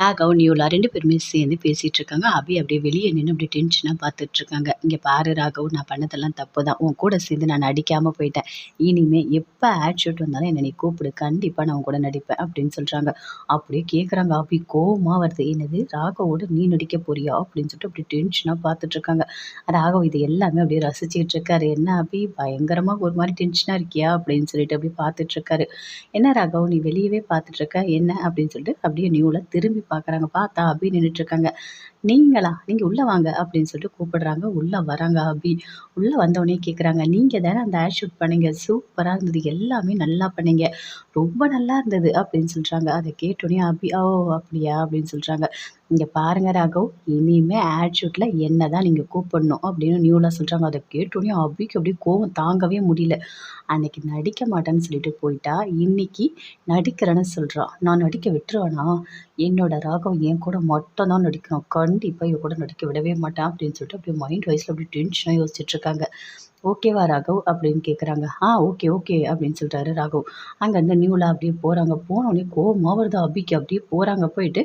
ராகவ், நியூலா ரெண்டு பேருமே சேர்ந்து பேசிகிட்டு இருக்காங்க. அபி அப்படியே வெளியே நின்று அப்படியே டென்ஷனாக பார்த்துட்டு இருக்காங்க. இங்கே பாரு ராகவ், நான் பண்ணதெல்லாம் தப்பு தான். உன் கூட சேர்ந்து நான் நடிக்காமல் போயிட்டேன். இனிமேல் எப்போ ஆட் ஷூட் வந்தாலும் என்னை நீ கூப்பிடு. கண்டிப்பாக நான் உன் கூட நடிப்பேன்." அப்படின்னு சொல்கிறாங்க அப்படியே கேட்குறாங்க அபி. கோபமாக வருது. "என்னது ராகவோட நீ நடிக்க போறியா?" அப்படின்னு சொல்லிட்டு அப்படியே டென்ஷனாக பார்த்துட்டு இருக்காங்க. ராகவ் இது எல்லாமே அப்படியே ரசிச்சுட்டு இருக்காரு. "என்ன அபி பயங்கரமாக ஒரு மாதிரி டென்ஷனாக இருக்கியா?" அப்படின்னு சொல்லிட்டு அப்படியே பார்த்துட்டு இருக்காரு. "என்ன ராகவ் நீ வெளியவே பார்த்துட்டு இருக்க. என்ன?" அப்படின்னு சொல்லிட்டு அப்படியே நியூவில் திரும்பி பார்க்குறாங்க. பார்த்தா அபி நின்றுட்டுருக்காங்க "நீங்களா? நீங்கள் உள்ளே வாங்க." அப்படின்னு சொல்லிட்டு கூப்பிடுறாங்க. உள்ளே வராங்க அபி. உள்ளே வந்தவொடனே கேட்குறாங்க, நீங்கள் தானே அந்த ஆட் ஷூட் பண்ணீங்க. சூப்பராக இருந்தது. எல்லாமே நல்லா பண்ணீங்க. ரொம்ப நல்லா இருந்தது." அப்படின்னு சொல்கிறாங்க அதை கேட்டோடனே அபி, "ஓ! அப்படியா?" அப்படின்னு சொல்கிறாங்க நீங்கள் பாருங்க ராகவ், இனிமேல் ஆட் ஷூட்டில் என்ன தான் நீங்கள் கூப்பிடணும்." அப்படின்னு நியூலாக சொல்கிறாங்க அதை கேட்டோனே அபிக்கு அப்படியே கோவம் தாங்கவே முடியல. அன்னைக்கு நடிக்க மாட்டேன்னு சொல்லிட்டு போயிட்டா, இன்னைக்கு நடிக்கிறேன்னு சொல்கிறான் நான் நடிக்க விட்டுருவேனா? என்னோட ராகவ் என் கூட மட்டும் தான் நடிக்கணும். கண்டிப்பா இவ கூட நடிக்க விடவே மாட்டேன் அப்படின்னு சொல்லிட்டு அப்படியே மைண்ட் வைஸ்ல அப்படியே டென்ஷனாக யோசிச்சுட்டு இருக்காங்க. "ஓகேவா ராகவ்?" அப்படின்னு கேட்குறாங்க. "ஆ ஓகே, ஓகே." அப்படின்னு சொல்கிறாரு ராகவ். அங்கேருந்து நியூலா அப்படியே போகிறாங்க போனோடனே கோவமா வருது அபிக்கு. அப்படியே போகிறாங்க போயிட்டு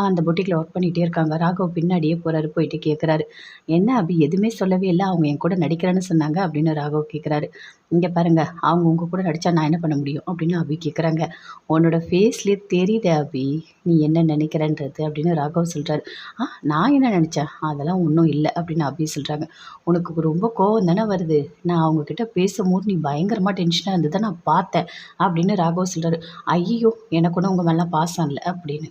அந்த பொட்டிக்கில் ஒர்க் பண்ணிகிட்டே இருக்காங்க. ராகவ் பின்னாடியே போகிறாரு போயிட்டு கேட்குறாரு, "என்ன அபி எதுவுமே சொல்லவே இல்லை அவங்க என் கூட நடிக்கிறேன்னு சொன்னாங்க." அப்படின்னு ராகவ் கேட்குறாரு. இங்கே பாருங்கள் அவங்க உங்கள் கூட நடிச்சா நான் என்ன பண்ண முடியும்?" அப்படின்னு அபி கேட்குறாங்க. "உன்னோட ஃபேஸ்லேயே தெரியுது அபி, நீ என்ன நினைக்கிறன்றது." அப்படின்னு ராகவ் சொல்கிறாரு "ஆ நான் என்ன நினச்சேன் அதெல்லாம் ஒன்றும் இல்லை அப்படின்னு அபி சொல்கிறாங்க "உனக்கு ரொம்ப கோவம் தானே வருது. நான் அவங்க கிட்ட பேசும்போது நீ பயங்கரமா டென்ஷனா இருந்ததை நான் பார்த்தேன்." அப்படின்னு ராகவ் சொல்றாரு. ஐயோ எனக்கு ஒண்ணும் உங்க மேலாம் பாசம் இல்லை அப்படின்னு.